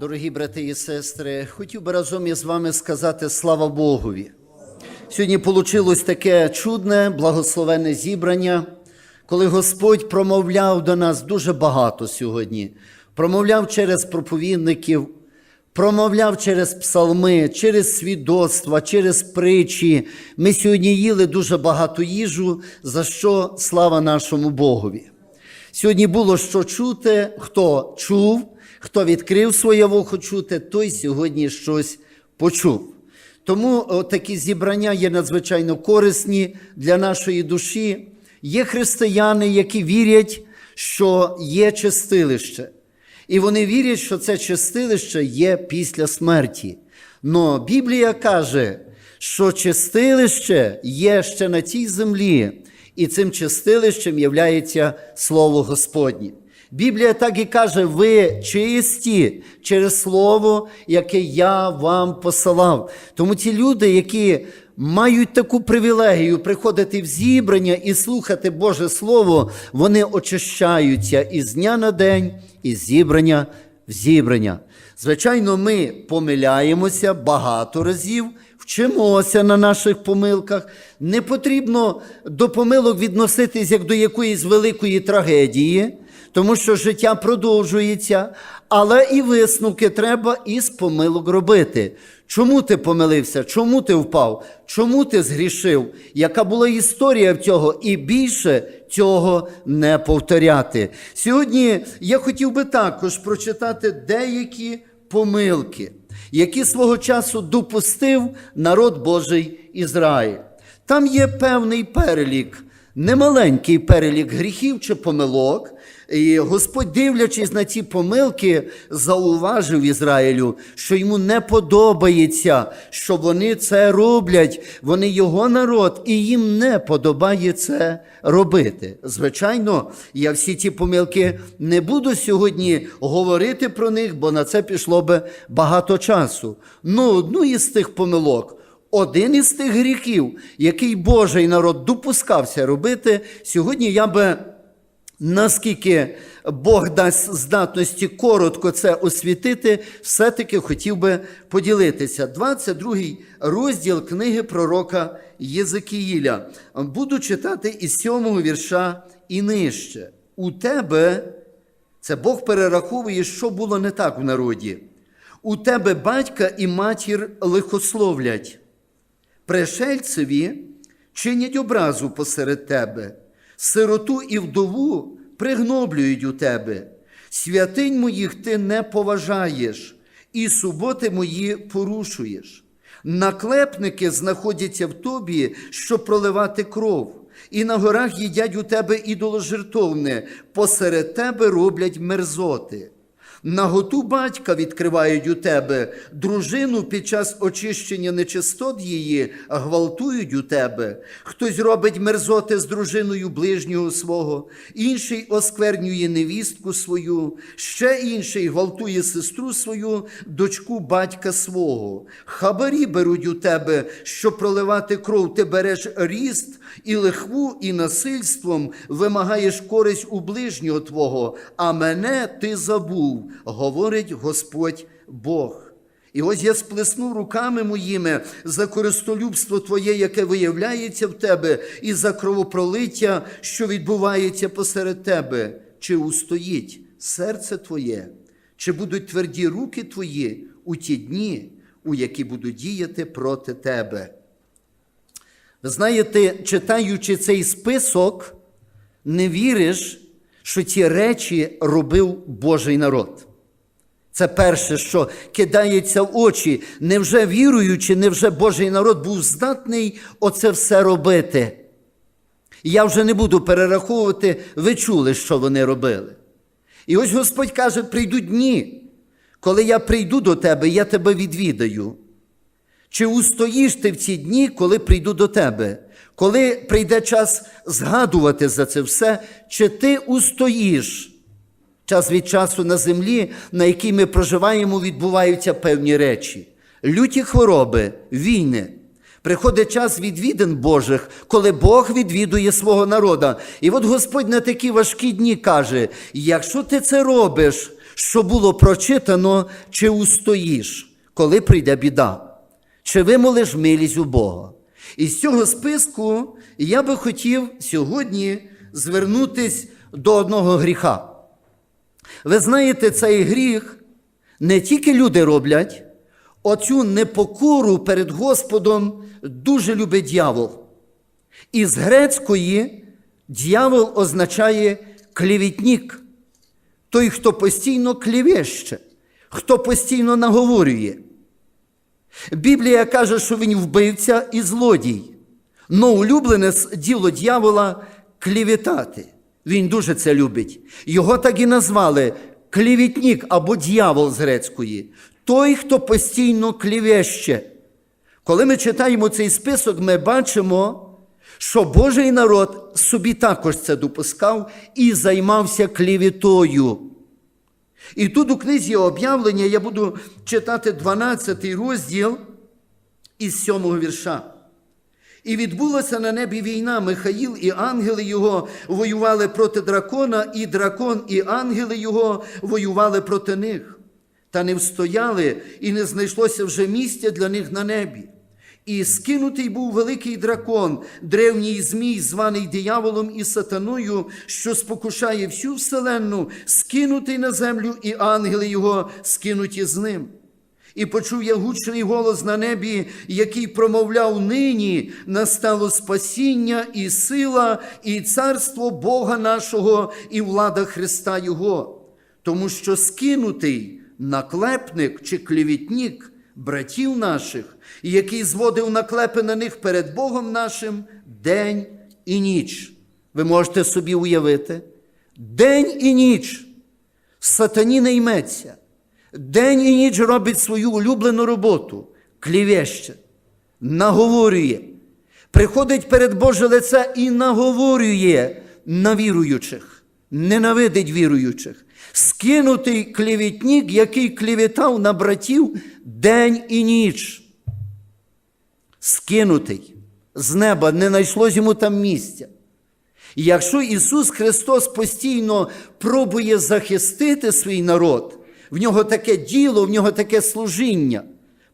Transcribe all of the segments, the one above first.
Дорогі брати і сестри, хотів би разом із вами сказати слава Богові. Сьогодні вийшло таке чудне, благословенне зібрання, коли Господь промовляв до нас дуже багато сьогодні. Промовляв через проповідників, промовляв через псалми, через свідоцтва, через притчі. Ми сьогодні їли дуже багато їжу, за що слава нашому Богові. Сьогодні було що чути, хто чув, хто відкрив своє вухо чути, той сьогодні щось почув. Тому такі зібрання є надзвичайно корисні для нашої душі. Є християни, які вірять, що є чистилище. І вони вірять, що це чистилище є після смерті. Но Біблія каже, що чистилище є ще на цій землі, і цим чистилищем є Слово Господнє. Біблія так і каже: ви чисті через Слово, яке я вам посилав. Тому ті люди, які мають таку привілегію приходити в зібрання і слухати Боже Слово, вони очищаються із дня на день, із зібрання в зібрання. Звичайно, ми помиляємося багато разів, вчимося на наших помилках. Не потрібно до помилок відноситись як до якоїсь великої трагедії, тому що життя продовжується, але і висновки треба із помилок робити. Чому ти помилився? Чому ти впав? Чому ти згрішив? Яка була історія в цього? І більше цього не повторяти. Сьогодні я хотів би також прочитати деякі помилки, які свого часу допустив народ Божий Ізраїль. Там є певний перелік, немаленький перелік гріхів чи помилок. І Господь, дивлячись на ці помилки, зауважив Ізраїлю, що йому не подобається, що вони це роблять. Вони його народ, і їм не подобає це робити. Звичайно, я всі ці помилки не буду сьогодні говорити про них, бо на це пішло би багато часу. Ну, одну із тих помилок. Один із тих гріхів, який Божий народ допускався робити, сьогодні я би Наскільки Бог дасть здатності коротко це освітити, все-таки хотів би поділитися. 22 розділ книги пророка Єзекіїля. Буду читати із 7 вірша і нижче. У тебе, це Бог перераховує, що було не так в народі. У тебе батька і матір лихословлять, пришельцеві чинять образу посеред тебе сироту і вдову пригноблюють у тебе. Святинь моїх ти не поважаєш, і суботи мої порушуєш. Наклепники знаходяться в тобі, щоб проливати кров, і на горах їдять у тебе ідоложертовне, посеред тебе роблять мерзоти. Наготу батька відкривають у тебе, дружину під час очищення нечистот її гвалтують у тебе. Хтось робить мерзоти з дружиною ближнього свого, інший осквернює невістку свою, ще інший гвалтує сестру свою, дочку батька свого. Хабарі беруть у тебе, щоб проливати кров, ти береш ріст і лихву, і насильством вимагаєш користь у ближнього твого, а мене ти забув говорить Господь Бог. І ось я сплесну руками моїми за користолюбство Твоє, яке виявляється в тебе, і за кровопролиття, що відбувається посеред тебе, чи устоїть серце Твоє, чи будуть тверді руки Твої у ті дні, у які будуть діяти проти тебе. Ви знаєте, читаючи цей список, не віриш, що ці речі робив Божий народ. Це перше, що кидається в очі, невже віруючи, невже Божий народ був здатний оце все робити? Я вже не буду перераховувати, ви чули, що вони робили. І ось Господь каже: прийдуть дні, коли я прийду до тебе, я тебе відвідаю. Чи устоїш ти в ці дні, коли прийду до тебе? Коли прийде час згадувати за це все, чи ти устоїш? Час від часу на землі, на якій ми проживаємо, відбуваються певні речі. Люті хвороби, війни. Приходить час відвідин Божих, коли Бог відвідує свого народа. І от Господь на такі важкі дні каже: якщо ти це робиш, що було прочитано, чи устоїш, коли прийде біда, чи вимолиш милість у Бога. І з цього списку я би хотів сьогодні звернутися до одного гріха. Ви знаєте, цей гріх не тільки люди роблять, оцю непокору перед Господом дуже любить дьявол. Із грецької дьявол означає клівітнік, той, хто постійно клівеще, хто постійно наговорює. Біблія каже, що він вбивця і злодій. Но улюблене діло дьявола клівітати. Він дуже це любить. Його так і назвали клівітник або дьявол з грецької. Той, хто постійно клівеще. Коли ми читаємо цей список, ми бачимо, що Божий народ собі також це допускав і займався клівітою. І тут у книзі об'явлення я буду читати 12 розділ із 7 вірша. І відбулася на небі війна. Михаїл і ангели його воювали проти дракона, і дракон, і ангели його воювали проти них. Та не встояли, і не знайшлося вже місця для них на небі. І скинутий був великий дракон, древній Змій, званий дияволом і сатаною, що спокушає всю вселенну, скинутий на землю, і ангели його скинуті з ним. І почув я гучний голос на небі, який промовляв нині настало спасіння і сила, і царство Бога нашого, і влада Христа Його. Тому що скинутий наклепник чи клівітник братів наших, який зводив наклепи на них перед Богом нашим день і ніч. Ви можете собі уявити, день і ніч сатані не йметься. День і ніч робить свою улюблену роботу, клівеще, наговорює, приходить перед Боже лице і наговорює на віруючих, ненавидить віруючих, скинутий клівітник, який клівітав на братів день і ніч. Скинутий. З неба, не знайшлось йому там місця. Якщо Ісус Христос постійно пробує захистити свій народ, в нього таке діло, в нього таке служіння.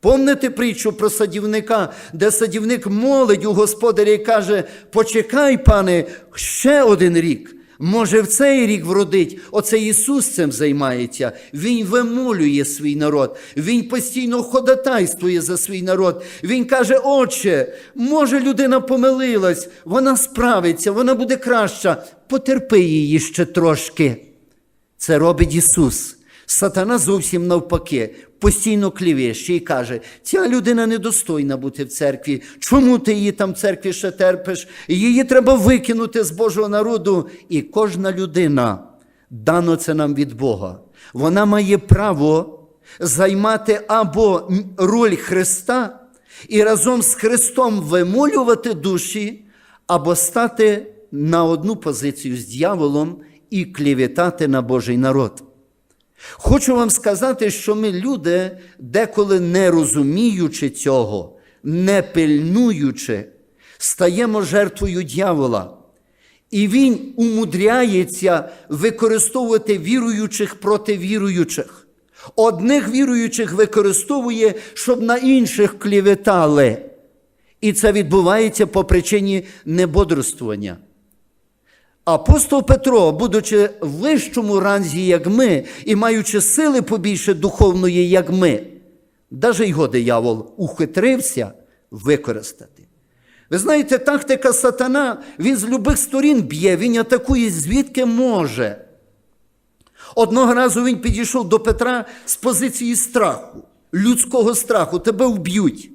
Помните притчу про садівника, де садівник молить у господаря і каже: Почекай, пане, ще один рік. Може, в цей рік вродить. Оце Ісус цим займається. Він вимолює свій народ, Він постійно ходатайствує за свій народ. Він каже: Отче, може, людина помилилась, вона справиться, вона буде краща. Потерпи її ще трошки. Це робить Ісус. Сатана зовсім навпаки, постійно клівіще і каже, ця людина недостойна бути в церкві. Чому ти її там в церкві ще терпиш? Її треба викинути з Божого народу. І кожна людина, дано це нам від Бога, вона має право займати або роль Христа і разом з Христом вимолювати душі, або стати на одну позицію з дьяволом і клівітати на Божий народ. Хочу вам сказати, що ми люди, деколи не розуміючи цього, не пильнуючи, стаємо жертвою дьявола. І він умудряється використовувати віруючих проти віруючих. Одних віруючих використовує, щоб на інших кліветали. І це відбувається по причині небодрствування. Апостол Петро, будучи в вищому ранзі, як ми, і маючи сили побільше духовної, як ми, навіть його диявол ухитрився використати. Ви знаєте, тактика сатана, він з любих сторін б'є, він атакує звідки може. Одного разу він підійшов до Петра з позиції страху, людського страху, тебе вб'ють.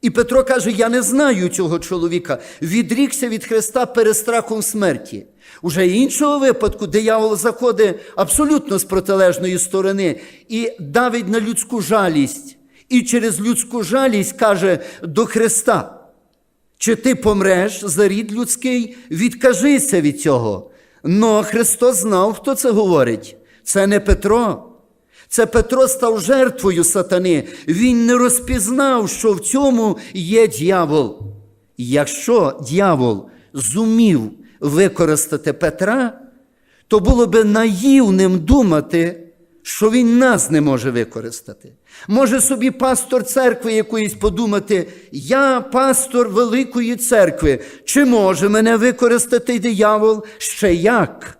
І Петро каже: Я не знаю цього чоловіка, відрікся від Христа перед страхом смерті. Уже іншого випадку диявол заходить абсолютно з протилежної сторони і давить на людську жалість. І через людську жалість каже до Христа: чи ти помреш за рід людський, відкажися від цього. Но Христос знав, хто це говорить. Це не Петро. Це Петро став жертвою сатани. Він не розпізнав, що в цьому є дьявол. Якщо дьявол зумів використати Петра, то було би наївним думати, що він нас не може використати. Може собі пастор церкви якоїсь подумати, я пастор великої церкви, чи може мене використати диявол? Ще як?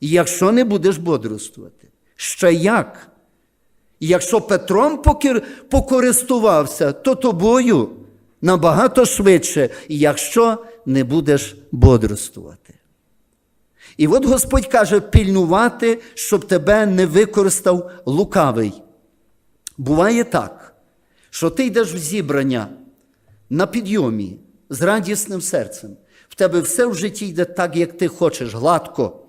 Якщо не будеш бодрствувати. Ще як? Якщо Петром покористувався, то тобою набагато швидше, якщо не будеш бодрствувати. І от Господь каже пильнувати, щоб тебе не використав лукавий. Буває так, що ти йдеш в зібрання на підйомі з радісним серцем. В тебе все в житті йде так, як ти хочеш, гладко.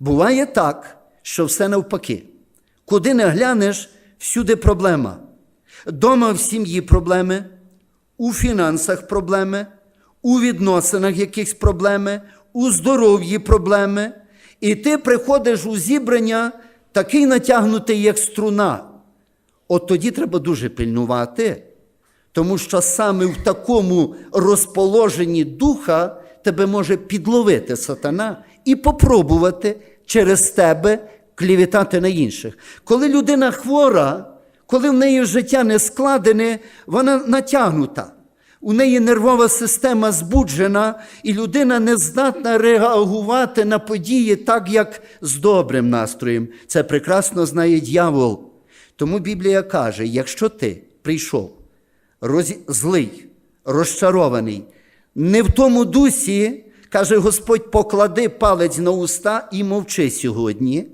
Буває так, що все навпаки. Куди не глянеш, всюди проблема. Дома в сім'ї проблеми, у фінансах проблеми, у відносинах якісь проблеми, у здоров'ї проблеми. І ти приходиш у зібрання такий натягнутий, як струна. От тоді треба дуже пильнувати, тому що саме в такому розположенні духа тебе може підловити сатана і попробувати через тебе клівітати на інших. Коли людина хвора, коли в неї життя не складене, вона натягнута. У неї нервова система збуджена, і людина не здатна реагувати на події так, як з добрим настроєм. Це прекрасно знає дьявол. Тому Біблія каже: якщо ти прийшов роз... злий, розчарований, не в тому дусі, каже Господь, поклади палець на уста і мовчи сьогодні.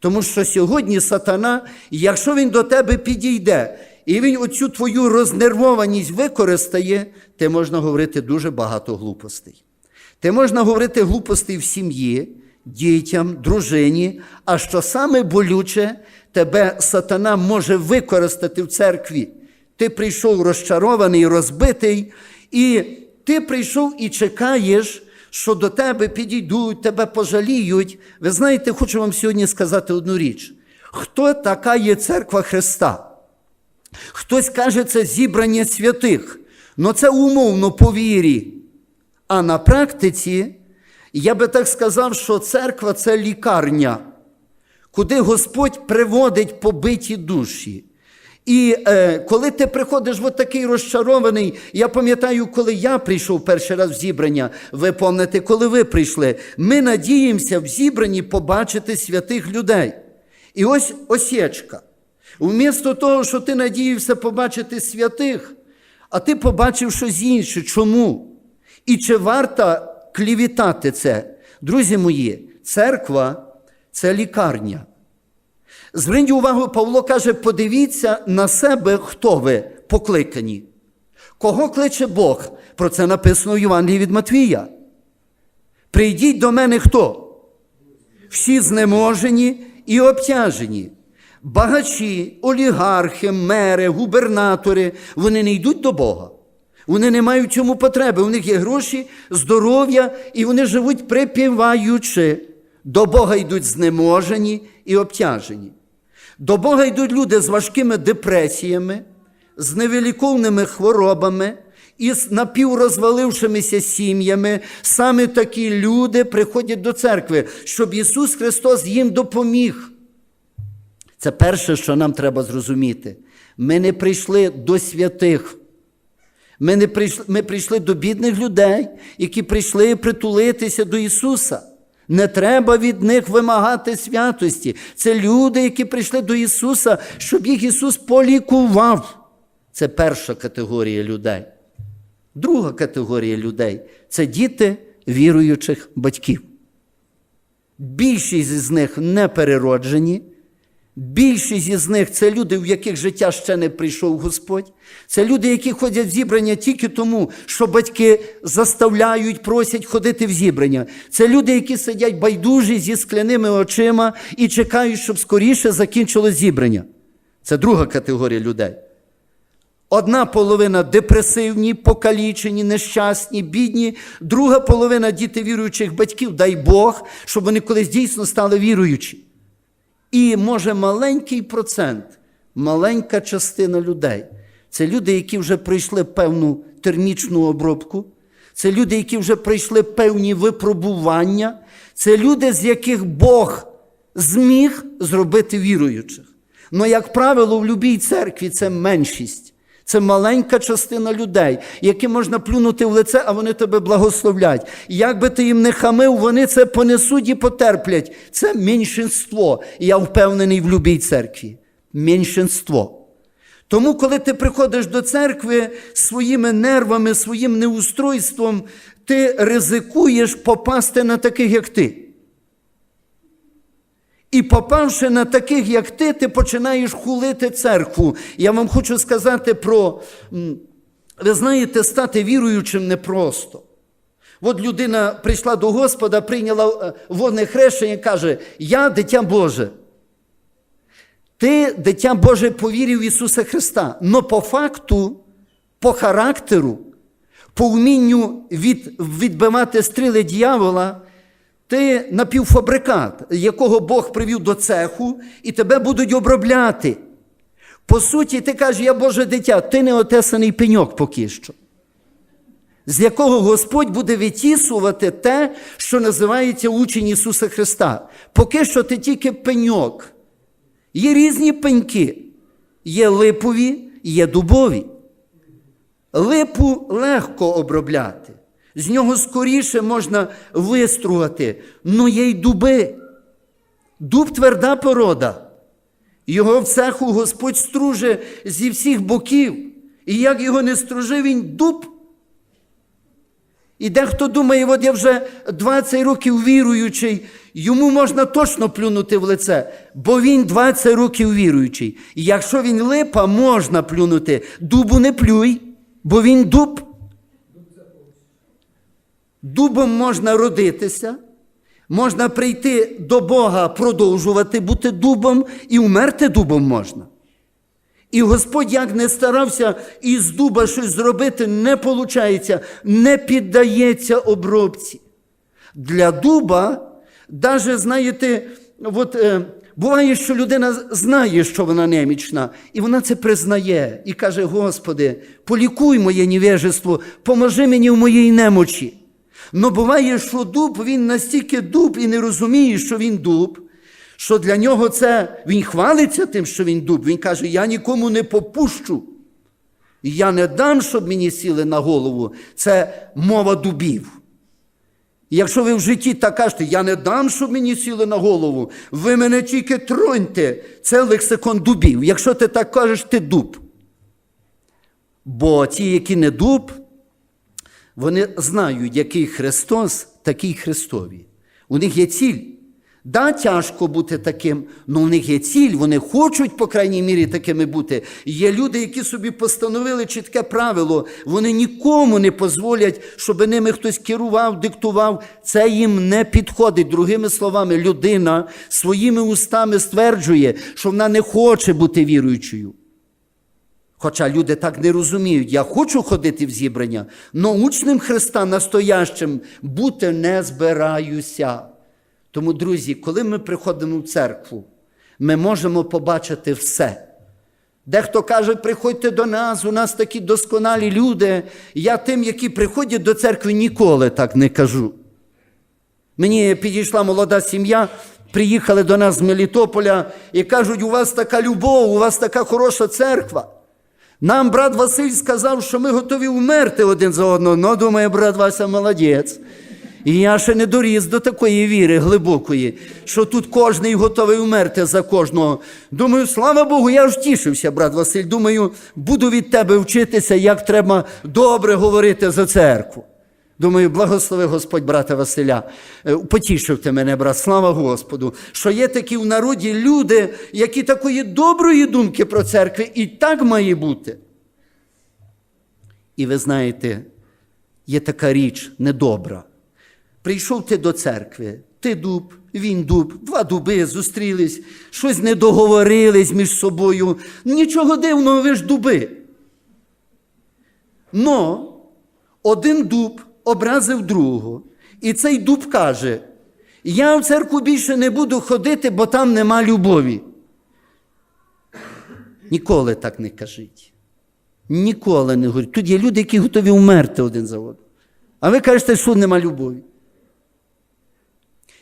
Тому що сьогодні сатана, якщо він до тебе підійде, і він оцю твою рознервованість використає, ти можна говорити дуже багато глупостей. Ти можна говорити глупостей в сім'ї, дітям, дружині, а що саме болюче, тебе сатана може використати в церкві. Ти прийшов розчарований, розбитий, і ти прийшов і чекаєш, що до тебе підійдуть, тебе пожаліють. Ви знаєте, хочу вам сьогодні сказати одну річ: хто така є церква Христа? Хтось каже, це зібрання святих, але це умовно по вірі. А на практиці, я би так сказав, що церква це лікарня, куди Господь приводить побиті душі. І е, коли ти приходиш от такий розчарований, я пам'ятаю, коли я прийшов перший раз в зібрання, ви пам'ятаєте, коли ви прийшли, ми надіємося в зібранні побачити святих людей. І ось осічка. Вмісто того, що ти надіявся побачити святих, а ти побачив щось інше. Чому? І чи варто клівітати це? Друзі мої, церква це лікарня. Зверніть увагу, Павло каже: подивіться на себе, хто ви покликані. Кого кличе Бог? Про це написано в Євангелії від Матвія. Прийдіть до мене хто? Всі знеможені і обтяжені. Багачі, олігархи, мери, губернатори, вони не йдуть до Бога. Вони не мають цьому потреби. У них є гроші, здоров'я, і вони живуть припіваючи. До Бога йдуть знеможені і обтяжені. До Бога йдуть люди з важкими депресіями, з невиліковними хворобами і з напіврозвалившимися сім'ями. Саме такі люди приходять до церкви, щоб Ісус Христос їм допоміг. Це перше, що нам треба зрозуміти. Ми не прийшли до святих. Ми, не прийшли, ми прийшли до бідних людей, які прийшли притулитися до Ісуса. Не треба від них вимагати святості. Це люди, які прийшли до Ісуса, щоб їх Ісус полікував. Це перша категорія людей. Друга категорія людей це діти віруючих батьків. Більшість з них не перероджені. Більшість із них це люди, в яких життя ще не прийшов Господь. Це люди, які ходять в зібрання тільки тому, що батьки заставляють, просять ходити в зібрання. Це люди, які сидять байдужі зі скляними очима і чекають, щоб скоріше закінчилось зібрання. Це друга категорія людей. Одна половина депресивні, покалічені, нещасні, бідні, друга половина діти віруючих батьків, дай Бог, щоб вони колись дійсно стали віруючі. І може маленький процент, маленька частина людей. Це люди, які вже пройшли певну термічну обробку, це люди, які вже пройшли певні випробування, це люди, з яких Бог зміг зробити віруючих. Але як правило, в будь-якій церкві це меншість. Це маленька частина людей, яким можна плюнути в лице, а вони тебе благословлять. Як би ти їм не хамив, вони це понесуть і потерплять. Це меншинство. І я впевнений в будь-якій церкві. Меншинство. Тому, коли ти приходиш до церкви своїми нервами, своїм неустройством, ти ризикуєш попасти на таких, як ти. І попавши на таких, як ти, ти починаєш хулити церкву. Я вам хочу сказати про, ви знаєте, стати віруючим непросто. От людина прийшла до Господа, прийняла е, водне хрещення і каже: Я дитя Боже. Ти, дитя Боже, повірив в Ісуса Христа. Но по факту, по характеру, по вмінню від, відбивати стріли дьявола, ти напівфабрикат, якого Бог привів до цеху, і тебе будуть обробляти. По суті, ти кажеш, я Боже дитя, ти не отесаний пеньок поки що, з якого Господь буде витісувати те, що називається учень Ісуса Христа. Поки що ти тільки пеньок. Є різні пеньки, є липові, є дубові. Липу легко обробляти. З нього скоріше можна вистругати. Ну є й дуби. Дуб тверда порода. Його в цеху Господь струже зі всіх боків. І як його не стружив, він дуб. І дехто думає, от я вже 20 років віруючий, йому можна точно плюнути в лице, бо він 20 років віруючий. І якщо він липа, можна плюнути. Дубу не плюй, бо він дуб. Дубом можна родитися, можна прийти до Бога, продовжувати бути дубом, і умерти дубом можна. І Господь як не старався із дуба щось зробити, не виходить, не піддається обробці. Для дуба, навіть, знаєте, от, е, буває, що людина знає, що вона немічна, і вона це признає і каже: Господи, полікуй моє невежество, поможи мені в моїй немочі. Но буває, що дуб, він настільки дуб і не розуміє, що він дуб, що для нього це він хвалиться тим, що він дуб. Він каже: Я нікому не попущу. Я не дам, щоб мені сіли на голову. Це мова дубів. Якщо ви в житті так кажете, я не дам, щоб мені сіли на голову, ви мене тільки троньте. Це лексикон дубів. Якщо ти так кажеш, ти дуб. Бо ті, які не дуб, вони знають, який Христос, такий Христові. У них є ціль. Да, тяжко бути таким, але у них є ціль, вони хочуть, по крайній мірі, такими бути. Є люди, які собі постановили чітке правило, вони нікому не дозволять, щоб ними хтось керував, диктував. Це їм не підходить. Другими словами, людина своїми устами стверджує, що вона не хоче бути віруючою. Хоча люди так не розуміють, я хочу ходити в зібрання, але учнем Христа настоящим бути не збираюся. Тому, друзі, коли ми приходимо в церкву, ми можемо побачити все. Дехто каже, приходьте до нас, у нас такі досконалі люди. Я тим, які приходять до церкви, ніколи так не кажу. Мені підійшла молода сім'я, приїхали до нас з Мелітополя і кажуть, у вас така любов, у вас така хороша церква. Нам брат Василь сказав, що ми готові вмерти один за одного. Ну, думає, брат Вася молодець. І я ще не доріс до такої віри глибокої, що тут кожний готовий вмерти за кожного. Думаю, слава Богу, я ж тішився, брат Василь. Думаю, буду від тебе вчитися, як треба добре говорити за церкву. Думаю, благослови Господь брата Василя. Е, Потішив ти мене, брат, слава Господу, що є такі в народі люди, які такої доброї думки про церкву, і так має бути. І ви знаєте, є така річ недобра. Прийшов ти до церкви, ти дуб, він дуб, два дуби зустрілись, щось не договорились між собою. Нічого дивного, ви ж дуби. Но один дуб образив другого, і цей дуб каже: Я в церкву більше не буду ходити, бо там нема любові. Ніколи так не кажіть. Ніколи не говоріть. Тут є люди, які готові вмерти один за одним. А ви кажете, що нема любові.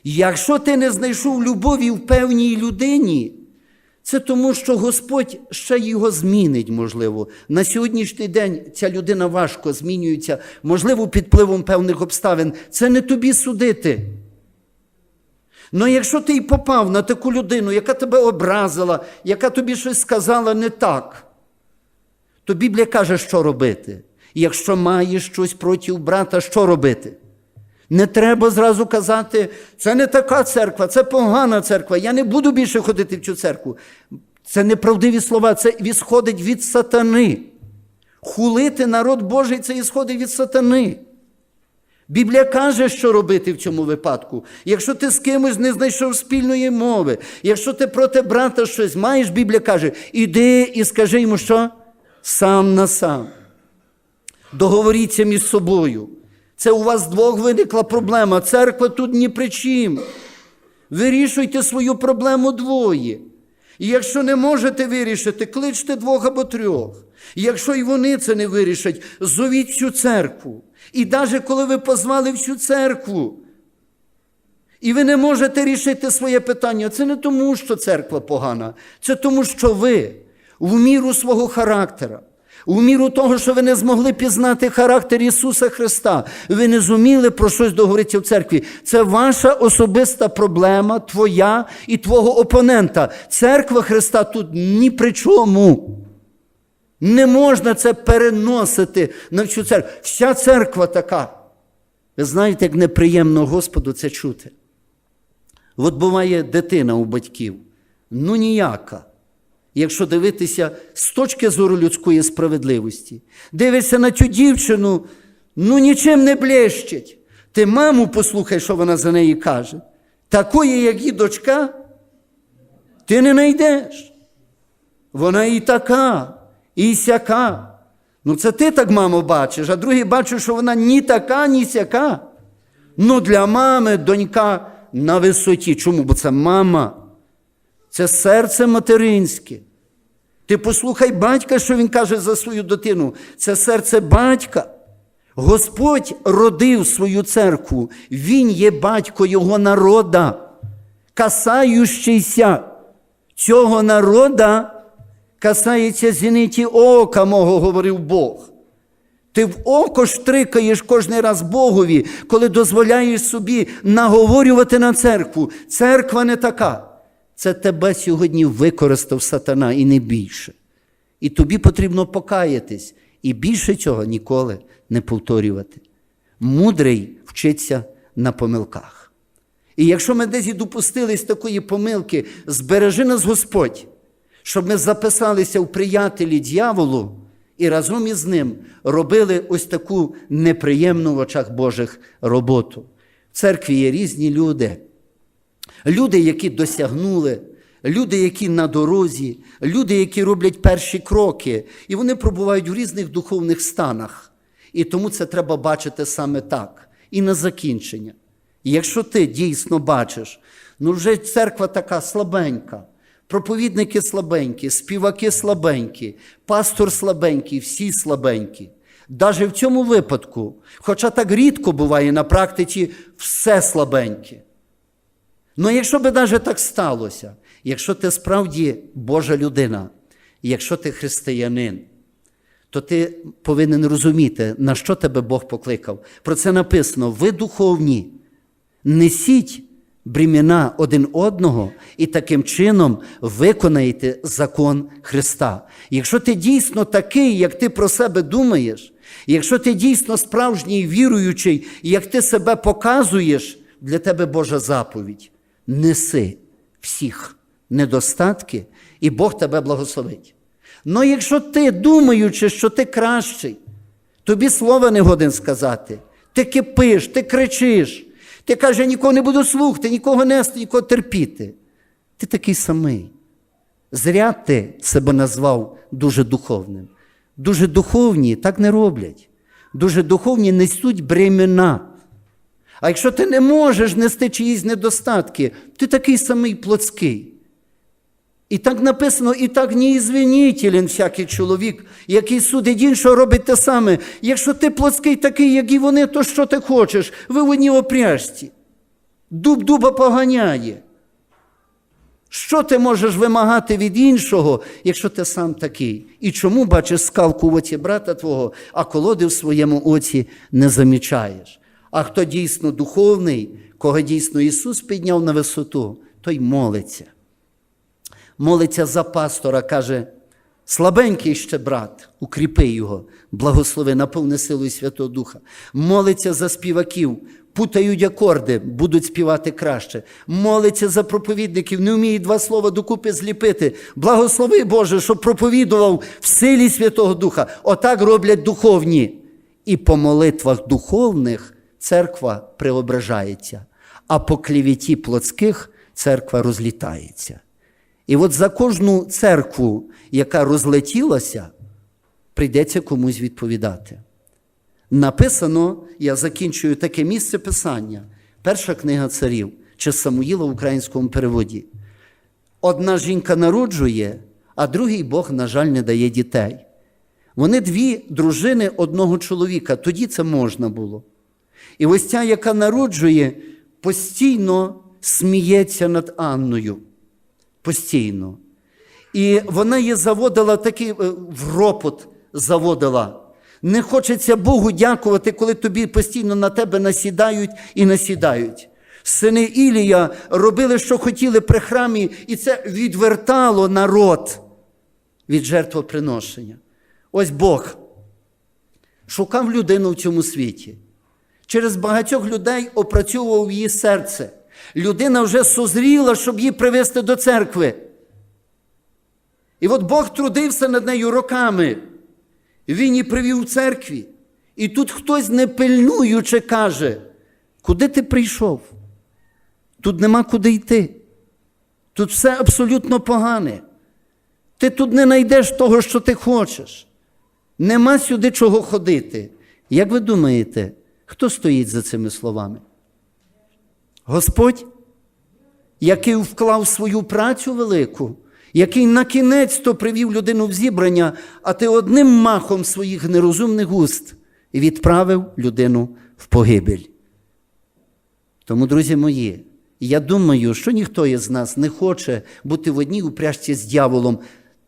Якщо ти не знайшов любові в певній людині, це тому, що Господь ще його змінить, можливо. На сьогоднішній день ця людина важко змінюється, можливо, під впливом певних обставин. Це не тобі судити. Ну якщо ти й попав на таку людину, яка тебе образила, яка тобі щось сказала не так, то Біблія каже, що робити. Якщо маєш щось проти брата, що робити? Не треба зразу казати, це не така церква, це погана церква, я не буду більше ходити в цю церкву. Це неправдиві слова, це відсходить від сатани. Хулити народ Божий це ісходить від сатани. Біблія каже, що робити в цьому випадку. Якщо ти з кимось не знайшов спільної мови, якщо ти проти брата щось маєш, Біблія каже, іди і скажи йому, що сам на сам. Договоріться між собою. Це у вас двох виникла проблема. Церква тут ні при чим. Вирішуйте свою проблему двоє. І якщо не можете вирішити, кличте двох або трьох. І якщо і вони це не вирішать, зовіть всю церкву. І навіть коли ви позвали всю церкву, і ви не можете рішити своє питання, це не тому, що церква погана, це тому, що ви в міру свого характера, в міру того, що ви не змогли пізнати характер Ісуса Христа, ви не зуміли про щось договоритися в церкві. Це ваша особиста проблема, твоя і твого опонента. Церква Христа тут ні при чому. Не можна це переносити на всю церкву. Вся церква така. Ви знаєте, як неприємно Господу це чути. От буває дитина у батьків. Ну ніяка. Якщо дивитися з точки зору людської справедливості, дивишся на цю дівчину, ну нічим не блещить. Ти маму послухай, що вона за неї каже. Такої, як і дочка, ти не знайдеш. Вона і така, і сяка. Ну, це ти так, мамо, бачиш, а другі бачать, що вона ні така, ні сяка. Ну, для мами донька на висоті. Чому? Бо це мама. Це серце материнське. Ти послухай батька, що він каже за свою дитину. Це серце батька. Господь родив свою церкву. Він є батько його народа, касаючийся цього народа, касається зіниті ока мого, говорив Бог. Ти в око штрикаєш кожен раз Богові, коли дозволяєш собі наговорювати на церкву. Церква не така. Це тебе сьогодні використав сатана і не більше. І тобі потрібно покаятись і більше цього ніколи не повторювати. Мудрий вчиться на помилках. І якщо ми десь і допустились такої помилки, збережи нас Господь, щоб ми записалися в приятелі дьяволу і разом із ним робили ось таку неприємну в очах Божих роботу. В церкві є різні люди. Люди, які досягнули, люди, які на дорозі, люди, які роблять перші кроки, і вони пробувають в різних духовних станах. І тому це треба бачити саме так. І на закінчення. І якщо ти дійсно бачиш, ну вже церква така слабенька, проповідники слабенькі, співаки слабенькі, пастор слабенький, всі слабенькі. Навіть в цьому випадку, хоча так рідко буває на практиці, все слабеньке. Ну, якщо би навіть так сталося, якщо ти справді Божа людина, якщо ти християнин, то ти повинен розуміти, на що тебе Бог покликав. Про це написано: ви духовні, несіть бремена один одного і таким чином виконаєте закон Христа. Якщо ти дійсно такий, як ти про себе думаєш, якщо ти дійсно справжній віруючий, як ти себе показуєш, для тебе Божа заповідь неси всіх недостатки, і Бог тебе благословить. Ну якщо ти, думаючи, що ти кращий, тобі слова не годен сказати, ти кипиш, ти кричиш, ти кажеш, я нікого не буду слухати, нікого нести, нікого терпіти. Ти такий самий. Зря ти себе назвав дуже духовним. Дуже духовні так не роблять. Дуже духовні несуть бремена. А якщо ти не можеш нести чиїсь недостатки, ти такий самий плотський. І так написано, і так неізвинітелен всякий чоловік, який судить іншого, робить те саме. Якщо ти плотський такий, як і вони, то що ти хочеш? Ви в одній опряжці. Дуб дуба поганяє. Що ти можеш вимагати від іншого, якщо ти сам такий? І чому бачиш скалку в оці брата твого, а колоди в своєму оці не замічаєш? А хто дійсно духовний, кого дійсно Ісус підняв на висоту, той молиться. Молиться за пастора, каже, слабенький ще брат, укріпи його, благослови, наповни силою Святого Духа. Молиться за співаків, путають акорди, будуть співати краще. Молиться за проповідників, не вміють два слова докупи зліпити. Благослови Боже, щоб проповідував в силі Святого Духа. Отак роблять духовні. І по молитвах духовних церква преображається, а по клівіті плотських церква розлітається. І от за кожну церкву, яка розлетілася, прийдеться комусь відповідати. Написано, я закінчую таке місце писання, перша книга царів чи Самуїла в українському переводі. Одна жінка народжує, а другий Бог, на жаль, не дає дітей. Вони дві дружини одного чоловіка, тоді це можна було. І ось ця, яка народжує, постійно сміється над Анною. Постійно. І вона її заводила такий е, в ропот заводила. Не хочеться Богу дякувати, коли тобі постійно на тебе насідають і насідають. Сини Ілія робили, що хотіли при храмі, і це відвертало народ від жертвоприношення. Ось Бог шукав людину в цьому світі. Через багатьох людей опрацьовував її серце. Людина вже созріла, щоб її привести до церкви. І от Бог трудився над нею роками. Він її привів в церкві. І тут хтось не пильнуючи каже, куди ти прийшов? Тут нема куди йти. Тут все абсолютно погане. Ти тут не знайдеш того, що ти хочеш. Нема сюди чого ходити. Як ви думаєте, хто стоїть за цими словами? Господь, який вклав свою працю велику, який на кінець то привів людину в зібрання, а ти одним махом своїх нерозумних уст відправив людину в погибель. Тому, друзі мої, я думаю, що ніхто із нас не хоче бути в одній упряжці з дьяволом.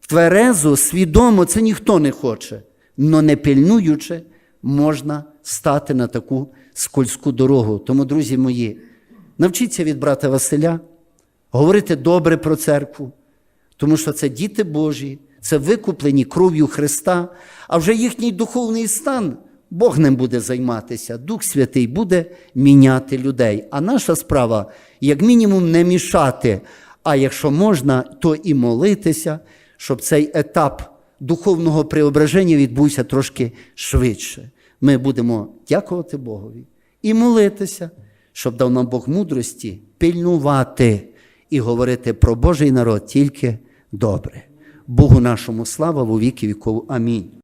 Тверезо, свідомо, це ніхто не хоче. Но не пильнуючи, можна стати на таку скользку дорогу. Тому, друзі мої, навчіться від брата Василя говорити добре про церкву, тому що це діти Божі, це викуплені кров'ю Христа, а вже їхній духовний стан Бог ним буде займатися, Дух Святий буде міняти людей. А наша справа, як мінімум, не мішати, а якщо можна, то і молитися, щоб цей етап духовного преображення відбувся трошки швидше. Ми будемо дякувати Богові і молитися, щоб дав нам Бог мудрості пильнувати і говорити про Божий народ тільки добре. Богу нашому слава во віки віков. Амінь.